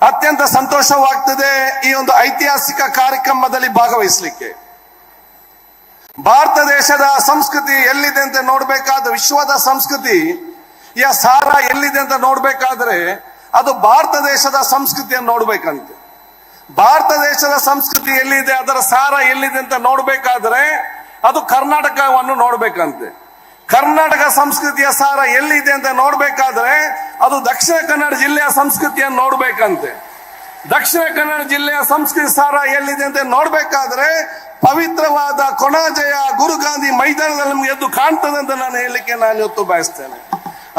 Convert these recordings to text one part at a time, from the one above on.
ಅತ್ಯಂತ ಸಂತೋಷವಾಗ್ತದೆ ಈ ಒಂದು ಐತಿಹಾಸಿಕ ಕಾರ್ಯಕ್ರಮದಲ್ಲಿ ಭಾಗವಹಿಸಲಿಕ್ಕೆ. ಭಾರತ ದೇಶದ ಸಂಸ್ಕೃತಿ ಎಲ್ಲಿದೆ ಅಂತ ನೋಡ್ಬೇಕಾದ, ವಿಶ್ವದ ಸಂಸ್ಕೃತಿ, ಯ ಸಾರ ಎಲ್ಲಿದೆ ಅಂತ ನೋಡ್ಬೇಕಾದ್ರೆ ಅದು ಭಾರತ ದೇಶದ ಸಂಸ್ಕೃತಿಯನ್ನು ನೋಡ್ಬೇಕಂತೆ. ಭಾರತ ದೇಶದ ಸಂಸ್ಕೃತಿ ಎಲ್ಲಿದೆ, ಅದರ ಸಾರ ಎಲ್ಲಿದೆ ಅಂತ ನೋಡ್ಬೇಕಾದ್ರೆ ಅದು ಕರ್ನಾಟಕವನ್ನು ನೋಡ್ಬೇಕಂತೆ. ಕರ್ನಾಟಕ ಸಂಸ್ಕೃತಿಯ ಸಾರ ಎಲ್ಲಿದೆ ಅಂತ ನೋಡ್ಬೇಕಾದ್ರೆ ಅದು ದಕ್ಷಿಣ ಕನ್ನಡ ಜಿಲ್ಲೆಯ ಸಂಸ್ಕೃತಿಯನ್ನು ನೋಡ್ಬೇಕಂತೆ. ದಕ್ಷಿಣ ಕನ್ನಡ ಜಿಲ್ಲೆಯ ಸಂಸ್ಕೃತಿ ಸಾರ ಎಲ್ಲಿದೆ ಅಂತ ನೋಡ್ಬೇಕಾದ್ರೆ ಪವಿತ್ರವಾದ ಕೊಣಾಜಯ ಗುರು ಗಾಂಧಿ ಮೈದಾನದಲ್ಲಿ ನಮ್ಗೆ ಎದ್ದು ಕಾಣ್ತದೆ ಅಂತ ನಾನು ಹೇಳಲಿಕ್ಕೆ ನಾನು ಇವತ್ತು ಬಯಸ್ತೇನೆ.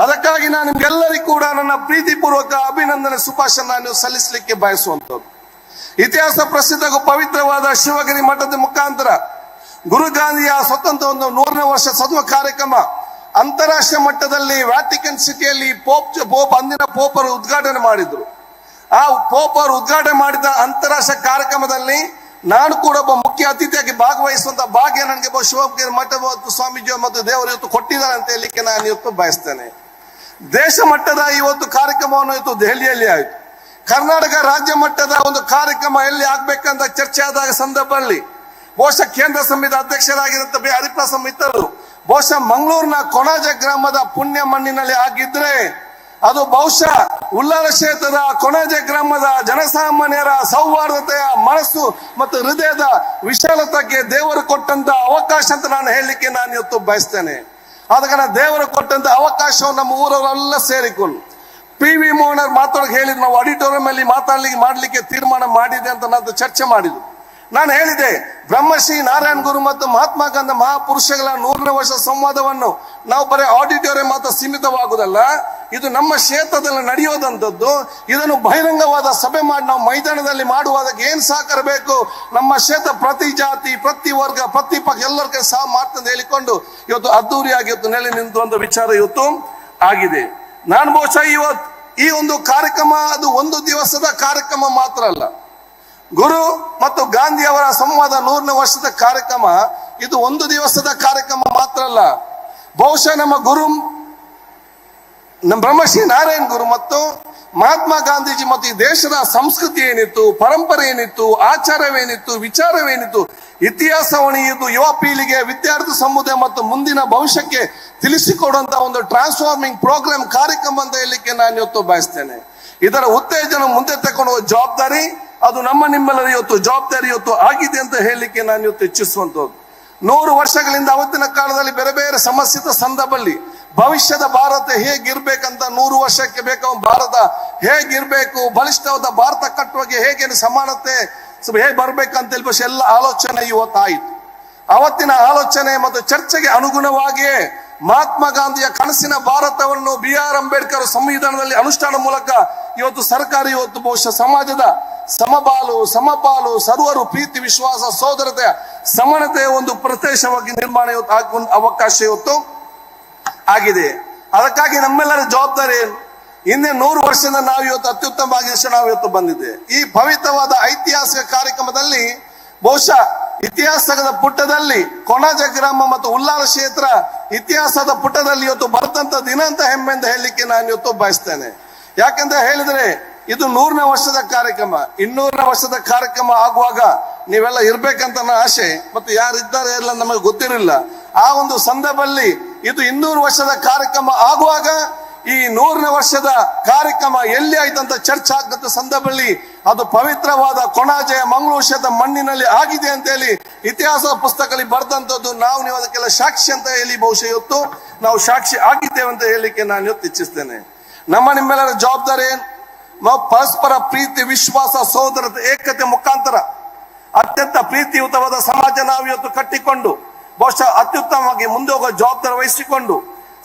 ಅದಕ್ಕಾಗಿ ನಾನು ನಿಮ್ಗೆಲ್ಲರಿಗೂ ಕೂಡ ನನ್ನ ಪ್ರೀತಿಪೂರ್ವಕ ಅಭಿನಂದನೆ ಸುಭಾಷ ನಾನು ಸಲ್ಲಿಸಲಿಕ್ಕೆ ಬಯಸುವಂತದ್ದು ಇತಿಹಾಸ ಪ್ರಸಿದ್ಧ ಪವಿತ್ರವಾದ ಶಿವಗಿರಿ ಮಠದ ಮುಖಾಂತರ ಗುರು ಗಾಂಧಿಯ ಸ್ವತಂತ್ರ ಒಂದು ನೂರನೇ ವರ್ಷ ಸದುವ ಕಾರ್ಯಕ್ರಮ ಅಂತಾರಾಷ್ಟ್ರೀಯ ಮಟ್ಟದಲ್ಲಿ ವ್ಯಾಟಿಕನ್ ಸಿಟಿಯಲ್ಲಿ ಪೋಪ್ ಪೋಪ್ ಅಂದಿನ ಪೋಪರು ಉದ್ಘಾಟನೆ ಮಾಡಿದ್ರು. ಆ ಪೋಪರು ಉದ್ಘಾಟನೆ ಮಾಡಿದ ಅಂತಾರಾಷ್ಟ್ರೀಯ ಕಾರ್ಯಕ್ರಮದಲ್ಲಿ ನಾನು ಕೂಡ ಒಬ್ಬ ಮುಖ್ಯ ಅತಿಥಿಯಾಗಿ ಭಾಗವಹಿಸುವಂತ ಭಾಗ್ಯ ನನಗೆ ಶಿವಗಿರಿ ಮಠ ಸ್ವಾಮೀಜಿ ಮತ್ತು ದೇವರು ಇವತ್ತು ಕೊಟ್ಟಿದ್ದಾರೆ ಅಂತ ಹೇಳಲಿಕ್ಕೆ ನಾನು ಇವತ್ತು ಬಯಸ್ತೇನೆ. ದೇಶ ಮಟ್ಟದ ಇವತ್ತು ಕಾರ್ಯಕ್ರಮವನ್ನು ಇವತ್ತು ದೆಹಲಿಯಲ್ಲಿ ಆಯಿತು. ಕರ್ನಾಟಕ ರಾಜ್ಯ ಮಟ್ಟದ ಒಂದು ಕಾರ್ಯಕ್ರಮ ಎಲ್ಲಿ ಆಗ್ಬೇಕಂತ ಚರ್ಚೆ ಆದಾಗ ಸಂದರ್ಭದಲ್ಲಿ ಬಹುಶಃ ಕೇಂದ್ರ ಸಮಿತಿ ಅಧ್ಯಕ್ಷರಾಗಿರುವಂತ ಬಿ ಹರಿಪ್ರಸಮ್ ಇದ್ದರು. ಬಹುಶಃ ಮಂಗಳೂರಿನ ಕೊಣಾಜ ಗ್ರಾಮದ ಪುಣ್ಯ ಮಣ್ಣಿನಲ್ಲಿ ಆಗಿದ್ರೆ ಅದು ಬಹುಶಃ ಉಲ್ಲಾರ ಕ್ಷೇತ್ರದ ಕೊಣಾಜೆ ಗ್ರಾಮದ ಜನಸಾಮಾನ್ಯರ ಸೌಹಾರ್ದತೆಯ ಮನಸ್ಸು ಮತ್ತು ಹೃದಯದ ವಿಶಾಲತೆಗೆ ದೇವರು ಕೊಟ್ಟಂತ ಅವಕಾಶ ಅಂತ ನಾನು ಹೇಳಲಿಕ್ಕೆ ನಾನು ಇವತ್ತು ಬಯಸ್ತೇನೆ. ಆದ ಕಾರಣ ದೇವರು ಕೊಟ್ಟಂತ ಅವಕಾಶವನ್ನು ನಮ್ಮ ಊರವರೆಲ್ಲ ಸೇರಿಕೊಂಡು ಪಿ ವಿ ಮೋಹನ್ ಮಾತಾಡೋಕೆ ಹೇಳಿದ್ರು, ನಾವು ಆಡಿಟೋರಿಯಂ ಅಲ್ಲಿ ಮಾತಾಡ್ಲಿಕ್ಕೆ, ಮಾಡಲಿಕ್ಕೆ ತೀರ್ಮಾನ ಮಾಡಿದೆ ಅಂತ ನಾನು ಚರ್ಚೆ ಮಾಡಿದ್ರು ನಾನು ಹೇಳಿದೆ ಬ್ರಹ್ಮಶ್ರೀ ನಾರಾಯಣ ಗುರು ಮತ್ತು ಮಹಾತ್ಮ ಗಾಂಧಿ ಮಹಾಪುರುಷಗಳ ನೂರನೇ ವರ್ಷ ಸಂವಾದವನ್ನು ನಾವು ಬರೀ ಆಡಿಟೋರಿಯಂ ಮಾತ್ರ ಸೀಮಿತವಾಗುವುದಲ್ಲ, ಇದು ನಮ್ಮ ಕ್ಷೇತ್ರದಲ್ಲಿ ನಡೆಯೋದಂಥದ್ದು, ಇದನ್ನು ಬಹಿರಂಗವಾದ ಸಭೆ ಮಾಡಿ ನಾವು ಮೈದಾನದಲ್ಲಿ ಮಾಡುವುದಕ್ಕೆ ಏನು ಸಹಕಾರ ಬೇಕು? ನಮ್ಮ ಕ್ಷೇತ್ರ ಪ್ರತಿ ಜಾತಿ, ಪ್ರತಿ ವರ್ಗ, ಪ್ರತಿ ಪಕ್ಷ ಎಲ್ಲರಿಗೆ ಸಹ ಮಾಡ್ತಂದು ಹೇಳಿಕೊಂಡು ಇವತ್ತು ಅದ್ದೂರಿಯಾಗಿ ಇವತ್ತು ನೆಲೆ ನಿಂತು ವಿಚಾರ ಇವತ್ತು ಆಗಿದೆ. ನಾನು ಬಹುಶಃ ಇವತ್ತು ಈ ಒಂದು ಕಾರ್ಯಕ್ರಮ ಅದು ಒಂದು ದಿವಸದ ಕಾರ್ಯಕ್ರಮ ಮಾತ್ರ ಅಲ್ಲ. ಗುರು ಮತ್ತು ಗಾಂಧಿ ಅವರ ಸಂವಾದ ನೂರನೇ ವರ್ಷದ ಕಾರ್ಯಕ್ರಮ, ಇದು ಒಂದು ದಿವಸದ ಕಾರ್ಯಕ್ರಮ ಮಾತ್ರ ಅಲ್ಲ. ಬಹುಶಃ ನಮ್ಮ ಗುರು, ನಮ್ಮ ಬ್ರಹ್ಮಶ್ರೀ ನಾರಾಯಣ್ ಗುರು ಮತ್ತು ಮಹಾತ್ಮ ಗಾಂಧೀಜಿ ಮತ್ತು ಈ ದೇಶದ ಸಂಸ್ಕೃತಿ ಏನಿತ್ತು, ಪರಂಪರೆ ಏನಿತ್ತು, ಆಚಾರವೇನಿತ್ತು, ವಿಚಾರವೇನಿತ್ತು ಇತಿಹಾಸವನ್ನು ಇದು ಯುವ ಪೀಳಿಗೆ ವಿದ್ಯಾರ್ಥಿ ಸಮುದಾಯ ಮತ್ತು ಮುಂದಿನ ಭವಿಷ್ಯಕ್ಕೆ ತಿಳಿಸಿಕೊಡುವಂತ ಒಂದು ಟ್ರಾನ್ಸ್ಫಾರ್ಮಿಂಗ್ ಪ್ರೋಗ್ರಾಮ್ ಕಾರ್ಯಕ್ರಮ ಅಂತ ಹೇಳಲಿಕ್ಕೆ ನಾನು ಇವತ್ತು ಬಯಸ್ತೇನೆ. ಇದರ ಉತ್ತೇಜನ ಮುಂದೆ ತಕೊಂಡು ಜವಾಬ್ದಾರಿ ಅದು ನಮ್ಮ ನಿಮ್ಮೆಲ್ಲರ ಇವತ್ತು ಜವಾಬ್ದಾರಿ ಇವತ್ತು ಆಗಿದೆ ಅಂತ ಹೇಳಲಿಕ್ಕೆ ನಾನು ಇವತ್ತು ಹೆಚ್ಚಿಸುವಂಥದ್ದು ನೂರು ವರ್ಷಗಳಿಂದ ಅವತ್ತಿನ ಕಾಲದಲ್ಲಿ ಬೇರೆ ಬೇರೆ ಸಮಸ್ಯೆದ ಸಂದರ್ಭದಲ್ಲಿ ಭವಿಷ್ಯದ ಭಾರತ ಹೇಗಿರ್ಬೇಕಂತ ನೂರು ವರ್ಷಕ್ಕೆ ಬೇಕ ಭಾರತ ಹೇಗಿರ್ಬೇಕು, ಬಲಿಷ್ಠವಾದ ಭಾರತ ಕಟ್ಟುವಾಗೆ ಹೇಗೆ ಸಮಾನತೆ ಹೇಗೆ ಬರ್ಬೇಕಂತ ಹೇಳಿ ಎಲ್ಲ ಆಲೋಚನೆ ಇವತ್ತಾಯಿತು. ಅವತ್ತಿನ ಆಲೋಚನೆ ಮತ್ತು ಚರ್ಚೆಗೆ ಅನುಗುಣವಾಗಿಯೇ ಮಹಾತ್ಮ ಗಾಂಧಿಯ ಕನಸಿನ ಭಾರತವನ್ನು ಬಿ ಆರ್ ಅಂಬೇಡ್ಕರ್ ಸಂವಿಧಾನದಲ್ಲಿ ಅನುಷ್ಠಾನ ಮೂಲಕ ಇವತ್ತು ಸರ್ಕಾರ ಇವತ್ತು ಬಹುಶಃ ಸಮಾಜದ ಸಮಬಾಲು, ಸಮಪಾಲು, ಸರ್ವರು, ಪ್ರೀತಿ, ವಿಶ್ವಾಸ, ಸೋದರತೆ, ಸಮಾನತೆ ಒಂದು ಪ್ರದೇಶವಾಗಿ ನಿರ್ಮಾಣ ಇವತ್ತು ಅವಕಾಶ ಇವತ್ತು ಆಗಿದೆ. ಅದಕ್ಕಾಗಿ ನಮ್ಮೆಲ್ಲರ ಜವಾಬ್ದಾರಿ ಏನು ಹಿಂದೆ ನೂರು ವರ್ಷದಿಂದ ನಾವು ಇವತ್ತು ಅತ್ಯುತ್ತಮವಾಗಿ ನಾವು ಇವತ್ತು ಬಂದಿದೆ ಈ ಪವಿತ್ರವಾದ ಐತಿಹಾಸಿಕ ಕಾರ್ಯಕ್ರಮದಲ್ಲಿ ಬಹುಶಃ ಇತಿಹಾಸದ ಪುಟದಲ್ಲಿ ಕೊಣಾಜ ಗ್ರಾಮ ಮತ್ತು ಉಲ್ಲಾಲ ಕ್ಷೇತ್ರ ಇತಿಹಾಸದ ಪುಟದಲ್ಲಿ ಇವತ್ತು ಬರ್ತಂತ ದಿನ ಅಂತ ಹೆಮ್ಮೆ ಅಂತ ಹೇಳಲಿಕ್ಕೆ ನಾನು ಇವತ್ತು ಬಯಸ್ತೇನೆ. ಯಾಕಂತ ಹೇಳಿದ್ರೆ ಇದು ನೂರನೇ ವರ್ಷದ ಕಾರ್ಯಕ್ರಮ. ಇನ್ನೂರನೇ ವರ್ಷದ ಕಾರ್ಯಕ್ರಮ ಆಗುವಾಗ ನೀವೆಲ್ಲ ಇರ್ಬೇಕಂತ ನನ್ನ ಆಸೆ. ಮತ್ತು ಯಾರಿದ್ದಾರೆ ಎಲ್ಲ ನಮಗೆ ಗೊತ್ತಿರಲಿಲ್ಲ. ಆ ಒಂದು ಸಂದರ್ಭದಲ್ಲಿ ಇದು ಇನ್ನೂರು ವರ್ಷದ ಕಾರ್ಯಕ್ರಮ ಆಗುವಾಗ ಈ ನೂರನೇ ವರ್ಷದ ಕಾರ್ಯಕ್ರಮ ಎಲ್ಲಿ ಆಯ್ತಂತ ಚರ್ಚೆ ಆಗದ ಸಂದರ್ಭದಲ್ಲಿ ಅದು ಪವಿತ್ರವಾದ ಕೊಣಾಜೆಯ ಮಂಗಳೂರು ಮಣ್ಣಿನಲ್ಲಿ ಆಗಿದೆ ಅಂತ ಹೇಳಿ ಇತಿಹಾಸ ಪುಸ್ತಕದಲ್ಲಿ ಬರೆದಂತದ್ದು ನಾವು ನೀವು ಅದಕ್ಕೆಲ್ಲ ಸಾಕ್ಷಿ ಅಂತ ಹೇಳಿ ಬಹುಶಃ ಇವತ್ತು ನಾವು ಸಾಕ್ಷಿ ಆಗಿದ್ದೇವೆ ಅಂತ ಹೇಳಲಿಕ್ಕೆ ನಾನು ಇವತ್ತು ಇಚ್ಛಿಸ್ತೇನೆ. ನಮ್ಮ ನಿಮ್ಮೆಲ್ಲರ ಜವಾಬ್ದಾರಿ ಏನು? ನಾವು ಪರಸ್ಪರ ಪ್ರೀತಿ, ವಿಶ್ವಾಸ ಸೋದರತೆ ಏಕತೆ ಮುಖಾಂತರ ಅತ್ಯಂತ ಪ್ರೀತಿಯುತವಾದ ಸಮಾಜ ನಾವು ಇವತ್ತು ಕಟ್ಟಿಕೊಂಡು, ಬಹುಶಃ ಅತ್ಯುತ್ತಮವಾಗಿ ಮುಂದೆ ಹೋಗೋ ಜವಾಬ್ದಾರಿ ವಹಿಸಿಕೊಂಡು,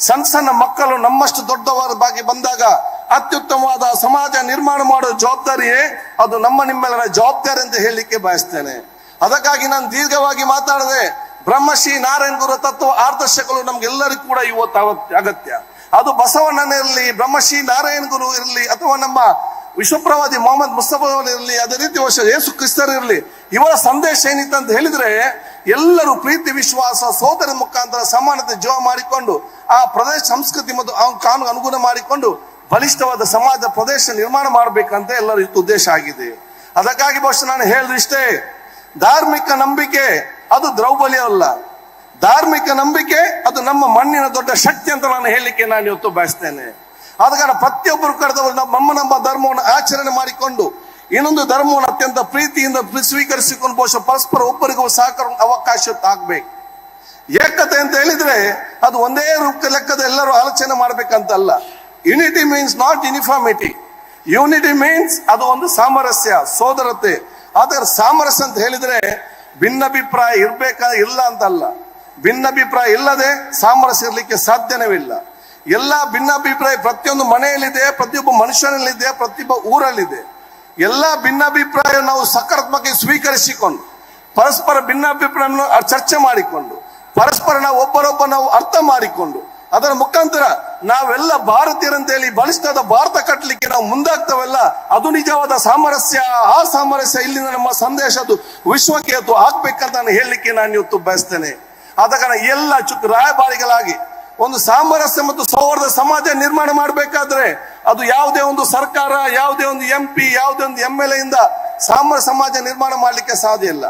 ಸಣ್ಣ ಸಣ್ಣ ಮಕ್ಕಳು ನಮ್ಮಷ್ಟು ದೊಡ್ಡವರ ಬಾಗಿ ಬಂದಾಗ ಅತ್ಯುತ್ತಮವಾದ ಸಮಾಜ ನಿರ್ಮಾಣ ಮಾಡೋ ಜವಾಬ್ದಾರಿಯೇ ಅದು ನಮ್ಮ ನಿಮ್ಮೆಲ್ಲರ ಜವಾಬ್ದಾರಿ ಅಂತ ಹೇಳಲಿಕ್ಕೆ ಬಯಸ್ತೇನೆ. ಅದಕ್ಕಾಗಿ ನಾನು ದೀರ್ಘವಾಗಿ ಮಾತಾಡದೆ ಬ್ರಹ್ಮಶ್ರೀ ನಾರಾಯಣ ಗುರು ತತ್ವ ಆದರ್ಶಗಳು ನಮ್ಗೆಲ್ಲರಿಗೂ ಕೂಡ ಇವತ್ತು ಅಗತ್ಯ. ಅದು ಬಸವಣ್ಣನಿರಲಿ ಬ್ರಹ್ಮಶ್ರೀ ನಾರಾಯಣ ಗುರು ಇರಲಿ ಅಥವಾ ನಮ್ಮ ವಿಶ್ವಪ್ರವಾದಿ ಮೊಹಮ್ಮದ್ ಮುಸ್ತಫಾ ಇರಲಿ ಅದೇ ರೀತಿ ವರ್ಷ ಯೇಸು ಕ್ರಿಸ್ತರ್ ಇರಲಿ, ಇವರ ಸಂದೇಶ ಏನಿತ್ತು ಅಂತ ಹೇಳಿದ್ರೆ, ಎಲ್ಲರೂ ಪ್ರೀತಿ, ವಿಶ್ವಾಸ, ಸೋದರ ಮುಖಾಂತರ ಸಮಾನತೆ ಜೀವ ಮಾಡಿಕೊಂಡು, ಆ ಪ್ರದೇಶ ಸಂಸ್ಕೃತಿ ಮತ್ತು ಆ ಕಾನೂನು ಅನುಗುಣ ಮಾಡಿಕೊಂಡು ಬಲಿಷ್ಠವಾದ ಸಮಾಜ ಪ್ರದೇಶ ನಿರ್ಮಾಣ ಮಾಡಬೇಕಂತ ಎಲ್ಲರ ಉದ್ದೇಶ ಆಗಿದೆ. ಅದಕ್ಕಾಗಿ ಬಹುಶಃ ನಾನು ಹೇಳಿದ್ರಿಷ್ಟೇ ಧಾರ್ಮಿಕ ನಂಬಿಕೆ ಅದು ದ್ರೌಬಲ್ಯ ಅಲ್ಲ. ಧಾರ್ಮಿಕ ನಂಬಿಕೆ ಅದು ನಮ್ಮ ಮಣ್ಣಿನ ದೊಡ್ಡ ಶಕ್ತಿ ಅಂತ ನಾನು ಹೇಳಲಿಕ್ಕೆ ನಾನು ಇವತ್ತು ಬಯಸ್ತೇನೆ. ಆದ ಕಾರಣ ಪ್ರತಿಯೊಬ್ಬರು ಕರೆದವರು ನಮ್ಮ ನಮ್ಮ ಧರ್ಮವನ್ನು ಆಚರಣೆ ಮಾಡಿಕೊಂಡು ಇನ್ನೊಂದು ಧರ್ಮವನ್ನು ಅತ್ಯಂತ ಪ್ರೀತಿಯಿಂದ ಸ್ವೀಕರಿಸಿಕೊಂಡು ಬಹುಶಃ ಪರಸ್ಪರ ಒಬ್ಬರಿಗೂ ಸಹಕಾರ ಅವಕಾಶ ಆಗ್ಬೇಕು ಏಕತೆ ಅಂತ ಹೇಳಿದ್ರೆ ಅದು ಒಂದೇ ರೂಪ ಲೆಕ್ಕದ ಎಲ್ಲರೂ ಆಲೋಚನೆ ಮಾಡ್ಬೇಕಂತಲ್ಲ. Unity means not uniformity unity means ಅದು ಒಂದು ಸಾಮರಸ್ಯ, ಸೋದರತೆ. ಆದ್ರೆ ಸಾಮರಸ್ಯ ಅಂತ ಹೇಳಿದ್ರೆ ಭಿನ್ನಾಭಿಪ್ರಾಯ ಇರ್ಬೇಕಾ ಇಲ್ಲ ಅಂತಲ್ಲ. ಭಿನ್ನಾಭಿಪ್ರಾಯ ಇಲ್ಲದೆ ಸಾಮರಸ್ಯ ಇರ್ಲಿಕ್ಕೆ ಸಾಧ್ಯನವಿಲ್ಲ ಎಲ್ಲ ಭಿನ್ನಾಭಿಪ್ರಾಯ ಪ್ರತಿಯೊಂದು ಮನೆಯಲ್ಲಿದೆ, ಪ್ರತಿಯೊಬ್ಬ ಮನುಷ್ಯನಲ್ಲಿದೆ, ಪ್ರತಿಯೊಬ್ಬ ಊರಲ್ಲಿದೆ. ಎಲ್ಲ ಭಿನ್ನಾಭಿಪ್ರಾಯ ನಾವು ಸಕಾರಾತ್ಮಕ ಸ್ವೀಕರಿಸಿಕೊಂಡು, ಪರಸ್ಪರ ಭಿನ್ನಾಭಿಪ್ರಾಯವನ್ನು ಚರ್ಚೆ ಮಾಡಿಕೊಂಡು, ಪರಸ್ಪರ ನಾವು ಒಬ್ಬರೊಬ್ಬ ನಾವು ಅರ್ಥ ಮಾಡಿಕೊಂಡು, ಅದರ ಮುಖಾಂತರ ನಾವೆಲ್ಲ ಭಾರತೀಯರಂತ ಹೇಳಿ ಬಲಿಷ್ಠದ ಭಾರತ ಕಟ್ಟಲಿಕ್ಕೆ ನಾವು ಮುಂದಾಗ್ತವಲ್ಲ, ಅದು ನಿಜವಾದ ಸಾಮರಸ್ಯ. ಆ ಸಾಮರಸ್ಯ ಇಲ್ಲಿಂದ ನಮ್ಮ ಸಂದೇಶ ಅದು ವಿಶ್ವಕ್ಕೆ ಅದು ಆಗ್ಬೇಕಂತ ನಾನು ಹೇಳಲಿಕ್ಕೆ ನಾನು ಇವತ್ತು ಬಯಸ್ತೇನೆ. ಆದ ಕಾರಣ ಎಲ್ಲ ಚುಕ್ ರಾಯಭಾರಿಗಳಾಗಿ ಒಂದು ಸಾಮರಸ್ಯ ಮತ್ತು ಸೌಹಾರ್ದ ಸಮಾಜ ನಿರ್ಮಾಣ ಮಾಡಬೇಕಾದ್ರೆ ಅದು ಯಾವುದೇ ಒಂದು ಸರ್ಕಾರ, ಯಾವುದೇ ಒಂದು ಎಂ ಪಿ ಯಾವುದೇ ಒಂದು ಎಂ ಎಲ್ ಇಂದ ಸಾಮರ ಸಮಾಜ ನಿರ್ಮಾಣ ಮಾಡಲಿಕ್ಕೆ ಸಾಧ್ಯ ಇಲ್ಲ.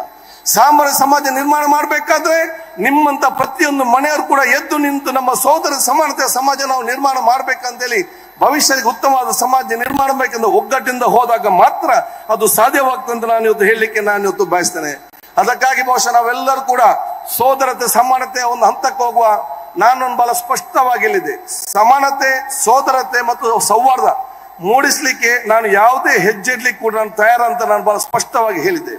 ಸಾಮರ ಸಮಾಜ ನಿರ್ಮಾಣ ಮಾಡಬೇಕಾದ್ರೆ ನಿಮ್ಮಂತ ಪ್ರತಿಯೊಂದು ಮನೆಯವರು ಕೂಡ ಎದ್ದು ನಿಂತು ನಮ್ಮ ಸೋದರ ಸಮಾನತೆಯ ಸಮಾಜ ನಾವು ನಿರ್ಮಾಣ ಮಾಡ್ಬೇಕಂತೇಳಿ ಭವಿಷ್ಯಕ್ಕೆ ಉತ್ತಮವಾದ ಸಮಾಜ ನಿರ್ಮಾಣ ಬೇಕೆಂದು ಒಗ್ಗಟ್ಟಿಂದ ಹೋದಾಗ ಮಾತ್ರ ಅದು ಸಾಧ್ಯವಾಗ್ತದೆ ಅಂತ ನಾನು ಇವತ್ತು ಹೇಳಲಿಕ್ಕೆ ನಾನು ಇವತ್ತು ಬಯಸ್ತೇನೆ. ಅದಕ್ಕಾಗಿ ಬಹುಶಃ ನಾವೆಲ್ಲರೂ ಕೂಡ ಸೋದರತೆ, ಸಮಾನತೆಯ ಒಂದು ಹಂತಕ್ಕೆ ಹೋಗುವ ನಾನೊಂದು ಬಹಳ ಸ್ಪಷ್ಟವಾಗಿ ಹೇಳಿದೆ ಸಮಾನತೆ ಸೋದರತೆ ಮತ್ತು ಸೌಹಾರ್ದ ಮೂಡಿಸ್ಲಿಕ್ಕೆ ನಾನು ಯಾವುದೇ ಹೆಜ್ಜೆ ಇಡ್ಲಿಕ್ಕೆ ಕೂಡ ನಾನು ತಯಾರಂತ ನಾನು ಬಹಳ ಸ್ಪಷ್ಟವಾಗಿ ಹೇಳಿದೆ.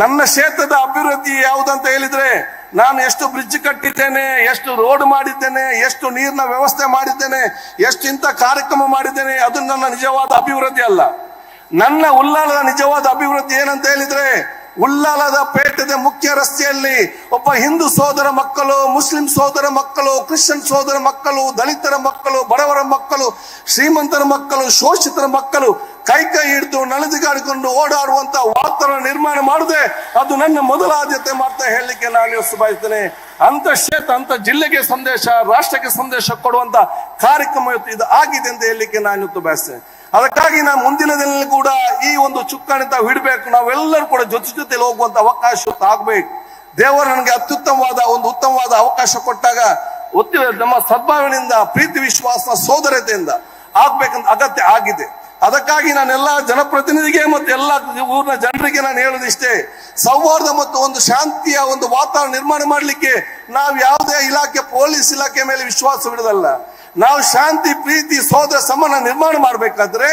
ನನ್ನ ಕ್ಷೇತ್ರದ ಅಭಿವೃದ್ಧಿ ಯಾವುದಂತ ಹೇಳಿದ್ರೆ, ನಾನು ಎಷ್ಟು ಬ್ರಿಡ್ಜ್ ಕಟ್ಟಿದ್ದೇನೆ, ಎಷ್ಟು ರೋಡ್ ಮಾಡಿದ್ದೇನೆ, ಎಷ್ಟು ನೀರಿನ ವ್ಯವಸ್ಥೆ ಮಾಡಿದ್ದೇನೆ, ಎಷ್ಟು ಇಂಥ ಕಾರ್ಯಕ್ರಮ ಮಾಡಿದ್ದೇನೆ, ಅದು ನನ್ನ ನಿಜವಾದ ಅಭಿವೃದ್ಧಿ ಅಲ್ಲ. ನನ್ನ ಉಲ್ಲಾಳದ ನಿಜವಾದ ಅಭಿವೃದ್ಧಿ ಏನಂತ ಹೇಳಿದ್ರೆ ಉಲ್ಲಾಲದ ಪೇಟದ ಮುಖ್ಯ ರಸ್ತೆಯಲ್ಲಿ ಒಬ್ಬ ಹಿಂದೂ ಸೋದರ ಮಕ್ಕಳು, ಮುಸ್ಲಿಂ ಸೋದರ ಮಕ್ಕಳು, ಕ್ರಿಶ್ಚಿಯನ್ ಸೋದರ ಮಕ್ಕಳು, ದಲಿತರ ಮಕ್ಕಳು, ಬಡವರ ಮಕ್ಕಳು, ಶ್ರೀಮಂತರ ಮಕ್ಕಳು, ಶೋಷಿತರ ಮಕ್ಕಳು ಕೈ ಕೈ ಹಿಡಿದು ನಡೆದುಗಾಡಿಕೊಂಡು ಓಡಾಡುವಂತ ವಾತಾವರಣ ನಿರ್ಮಾಣ ಮಾಡದೆ ಅದು ನನ್ನ ಮೊದಲ ಆದ್ಯತೆ ಮಾಡ್ತಾ ಹೇಳಲಿಕ್ಕೆ ನಾನು ಇವತ್ತು ಬಯಸ್ತೇನೆ ಅಂತ ಕ್ಷೇತ್ರ, ಅಂತ ಜಿಲ್ಲೆಗೆ ಸಂದೇಶ, ರಾಷ್ಟ್ರಕ್ಕೆ ಸಂದೇಶ ಕೊಡುವಂತ ಕಾರ್ಯಕ್ರಮ ಇದು ಆಗಿದೆ ಅಂತ ಹೇಳಲಿಕ್ಕೆ ನಾನು ಇವತ್ತು ಅದಕ್ಕಾಗಿ ನಾನು ಮುಂದಿನ ದಿನದಲ್ಲಿ ಕೂಡ ಈ ಒಂದು ಚುಕ್ಕಾಣಿ ತಾವು ಹಿಡಬೇಕು. ನಾವೆಲ್ಲರೂ ಕೂಡ ಜೊತೆ ಜೊತೆಲಿ ಹೋಗುವಂತ ಅವಕಾಶ ಆಗ್ಬೇಕು. ದೇವರು ನನಗೆ ಅತ್ಯುತ್ತಮವಾದ ಒಂದು ಉತ್ತಮವಾದ ಅವಕಾಶ ಕೊಟ್ಟಾಗ ನಮ್ಮ ಸದ್ಭಾವನೆಯಿಂದ, ಪ್ರೀತಿ ವಿಶ್ವಾಸ, ಸೋದರತೆಯಿಂದ ಆಗ್ಬೇಕಂತ ಅಗತ್ಯ ಆಗಿದೆ. ಅದಕ್ಕಾಗಿ ನಾನೆಲ್ಲ ಜನಪ್ರತಿನಿಧಿಗೆ ಮತ್ತು ಎಲ್ಲ ಊರಿನ ಜನರಿಗೆ ನಾನು ಹೇಳೋದಿಷ್ಟೇ ಸೌಹಾರ್ದ ಮತ್ತು ಒಂದು ಶಾಂತಿಯ ಒಂದು ವಾತಾವರಣ ನಿರ್ಮಾಣ ಮಾಡಲಿಕ್ಕೆ ನಾವು ಯಾವುದೇ ಇಲಾಖೆ, ಪೊಲೀಸ್ ಇಲಾಖೆ ಮೇಲೆ ವಿಶ್ವಾಸ ಬಿಡೋದಲ್ಲ ನಾವು ಶಾಂತಿ, ಪ್ರೀತಿ ಸೋದರ ಸಮಾನ ನಿರ್ಮಾಣ ಮಾಡಬೇಕಾದ್ರೆ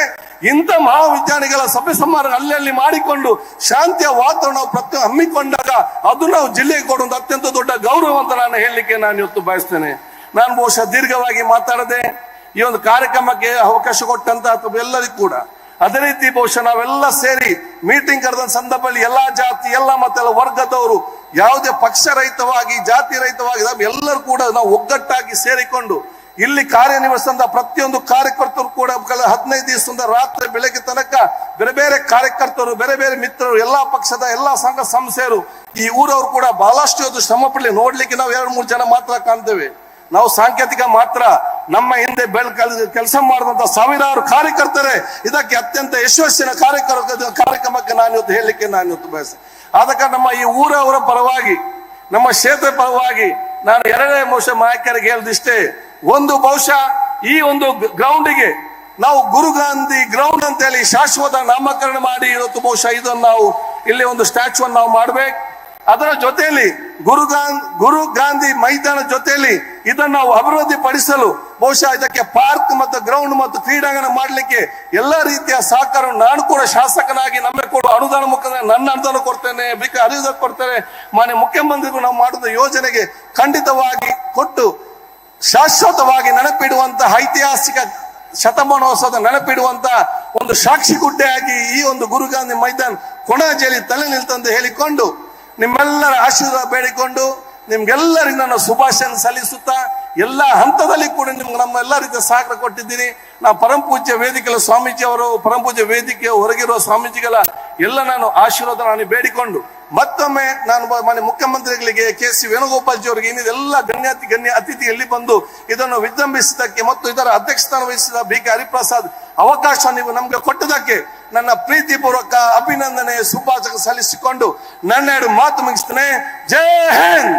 ಇಂಥ ಮಹಾವಿಜ್ಞಾನಿಗಳ ಸಭೆ ಸಮಾರಂಭ ಅಲ್ಲಲ್ಲಿ ಮಾಡಿಕೊಂಡು ಶಾಂತಿಯ ವಾತಾವರಣ ಪ್ರತಿ ಹಮ್ಮಿಕೊಂಡಾಗ ಅದು ನಾವು ಜಿಲ್ಲೆಗೆ ಕೊಡುವಂತ ಅತ್ಯಂತ ದೊಡ್ಡ ಗೌರವ ಅಂತ ನಾನು ಹೇಳಲಿಕ್ಕೆ ನಾನು ಇವತ್ತು ಬಯಸ್ತೇನೆ. ನಾನು ಬಹುಶಃ ದೀರ್ಘವಾಗಿ ಮಾತಾಡದೆ ಈ ಒಂದು ಕಾರ್ಯಕ್ರಮಕ್ಕೆ ಅವಕಾಶ ಕೊಟ್ಟಂತ ಎಲ್ಲರಿಗೂ ಕೂಡ. ಅದೇ ರೀತಿ ಬಹುಶಃ ನಾವೆಲ್ಲ ಸೇರಿ ಮೀಟಿಂಗ್ ಕರೆದ ಸಂದರ್ಭದಲ್ಲಿ ಎಲ್ಲಾ ಜಾತಿ, ಎಲ್ಲ ಮತ್ತೆಲ್ಲ ವರ್ಗದವರು ಯಾವುದೇ ಪಕ್ಷ ರಹಿತವಾಗಿ, ಜಾತಿ ರಹಿತವಾಗಿ ಎಲ್ಲರೂ ಕೂಡ ನಾವು ಒಗ್ಗಟ್ಟಾಗಿ ಸೇರಿಕೊಂಡು ಇಲ್ಲಿ ಕಾರ್ಯನಿರ್ವಹಿಸಿದ ಪ್ರತಿಯೊಂದು ಕಾರ್ಯಕರ್ತರು ಕೂಡ ಹದಿನೈದು ದಿವಸದಿಂದ ರಾತ್ರಿ ಬೆಳಗ್ಗೆ ತನಕ ಬೇರೆ ಬೇರೆ ಕಾರ್ಯಕರ್ತರು, ಬೇರೆ ಬೇರೆ ಮಿತ್ರರು, ಎಲ್ಲಾ ಪಕ್ಷದ ಎಲ್ಲಾ ಸಂಘ ಸಂಸ್ಥೆಯರು ಈ ಊರವರು ಕೂಡ ಬಹಳಷ್ಟು ಅದು ಶ್ರಮ ಪಡಲಿ. ನೋಡ್ಲಿಕ್ಕೆ ನಾವು ಎರಡು ಮೂರು ಜನ ಮಾತ್ರ ಕಾಣ್ತೇವೆ. ನಾವು ಸಾಂಕೇತಿಕ ಮಾತ್ರ ನಮ್ಮ ಹಿಂದೆ ಬೆಳ್ ಕೆಲಸ ಮಾಡಿದಂತ ಸಾವಿರಾರು ಕಾರ್ಯಕರ್ತರೇ, ಇದಕ್ಕೆ ಅತ್ಯಂತ ಯಶಸ್ಸಿನ ಕಾರ್ಯಕ್ರಮ ಕಾರ್ಯಕ್ರಮಕ್ಕೆ ನಾನು ಇವತ್ತು ಹೇಳಲಿಕ್ಕೆ ನಾನು ಇವತ್ತು ಬಯಸ ಆದ ಕಾರಣ ನಮ್ಮ ಈ ಊರವರ ಪರವಾಗಿ, ನಮ್ಮ ಕ್ಷೇತ್ರ ಪರವಾಗಿ ನಾನು ಎರಡನೇ ಮೋಶ ನಾಯಕರಿಗೆ ಹೇಳಿದಿಷ್ಟೇ ಒಂದು ಬಹುಶಃ ಈ ಒಂದು ಗ್ರೌಂಡಿಗೆ ನಾವು ಗುರು ಗಾಂಧಿ ಗ್ರೌಂಡ್ ಅಂತ ಹೇಳಿ ಶಾಶ್ವತ ನಾಮಕರಣ ಮಾಡಿ ಇವತ್ತು ಬಹುಶಃ ಇದನ್ನು ನಾವು ಇಲ್ಲಿ ಒಂದು ಸ್ಟ್ಯಾಚು ಅನ್ನು ನಾವು ಮಾಡ್ಬೇಕು. ಅದರ ಜೊತೆಯಲ್ಲಿ ಗುರು ಗಾಂಧಿ ಗುರು ಗಾಂಧಿ ಮೈದಾನ ಜೊತೆಯಲ್ಲಿ ಇದನ್ನು ನಾವು ಅಭಿವೃದ್ಧಿ ಪಡಿಸಲು ಬಹುಶಃ ಇದಕ್ಕೆ ಪಾರ್ಕ್ ಮತ್ತು ಗ್ರೌಂಡ್ ಮತ್ತು ಕ್ರೀಡಾಂಗಣ ಮಾಡಲಿಕ್ಕೆ ಎಲ್ಲ ರೀತಿಯ ಸಹಕಾರ ನಾನು ಕೂಡ ಶಾಸಕನಾಗಿ ನಮಗೆ ಕೂಡ ಅನುದಾನ ಮುಖಾಂತರ ನನ್ನ ಅನುದಾನ ಕೊಡ್ತೇನೆ ಬಿಕ ಅನುದಾನ ಕೊಡ್ತೇನೆ. ಮಾನ್ಯ ಮುಖ್ಯಮಂತ್ರಿಗಳು ನಾವು ಮಾಡಿದ ಯೋಜನೆಗೆ ಖಂಡಿತವಾಗಿ ಕೊಟ್ಟು ಶಾಶ್ವತವಾಗಿ ನೆನಪಿಡುವಂತಹ ಐತಿಹಾಸಿಕ ಶತಮಾನೋತ್ಸವದ ನೆನಪಿಡುವಂತ ಒಂದು ಸಾಕ್ಷಿ ಗುಡ್ಡೆಯಾಗಿ ಈ ಒಂದು ಗುರುಗಾಂಧಿ ಮೈದಾನ ಕೊಣಾಜಿಯಲ್ಲಿ ತಲೆ ನಿಲ್ತಂದು ಹೇಳಿಕೊಂಡು ನಿಮ್ಮೆಲ್ಲರ ಆಶೀರ್ವಾದ ಬೇಡಿಕೊಂಡು ನಿಮ್ಗೆಲ್ಲರಿಗೂ ನಾನು ಶುಭಾಶಯ ಸಲ್ಲಿಸುತ್ತಾ ಎಲ್ಲ ಹಂತದಲ್ಲಿ ಕೂಡ ನಿಮ್ಗೆ ನಮ್ಮ ಎಲ್ಲ ರೀತಿಯ ಸಹಕಾರ ಕೊಟ್ಟಿದ್ದೀನಿ. ನಾ ಪರಂ ಪೂಜ್ಯ ವೇದಿಕೆಯ ಸ್ವಾಮೀಜಿ ಅವರು ಪರಂ ಪೂಜ್ಯ ವೇದಿಕೆ ಹೊರಗಿರುವ ಸ್ವಾಮೀಜಿಗಳ ಎಲ್ಲ ನಾನು ಆಶೀರ್ವಾದ ನಾನು ಬೇಡಿಕೊಂಡು, ಮತ್ತೊಮ್ಮೆ ನಾನು ಮನೆ ಮುಖ್ಯಮಂತ್ರಿಗಳಿಗೆ ಕೆ ಸಿ ವೇಣುಗೋಪಾಲ್ ಜಿ ಅವರಿಗೆ ಇನ್ನಿದೆಲ್ಲ ಗಣ್ಯಾತಿ ಗಣ್ಯ ಅತಿಥಿ ಎಲ್ಲಿ ಬಂದು ಇದನ್ನು ವಿಜೃಂಭಿಸಿದ್ದಕ್ಕೆ ಮತ್ತು ಇದರ ಅಧ್ಯಕ್ಷಸ್ಥಾನ ವಹಿಸಿದ ಬಿ ಕೆ ಹರಿಪ್ರಸಾದ್ ಅವಕಾಶ ನೀವು ನಮ್ಗೆ ಕೊಟ್ಟದಕ್ಕೆ ನನ್ನ ಪ್ರೀತಿಪೂರ್ವಕ ಅಭಿನಂದನೆ ಶುಭಾಶಯ ಸಲ್ಲಿಸಿಕೊಂಡು ನನ್ನ ಎರಡು ಮಾತು ಮುಗಿಸ್ತೇನೆ. ಜೈ ಹಿಂದ್!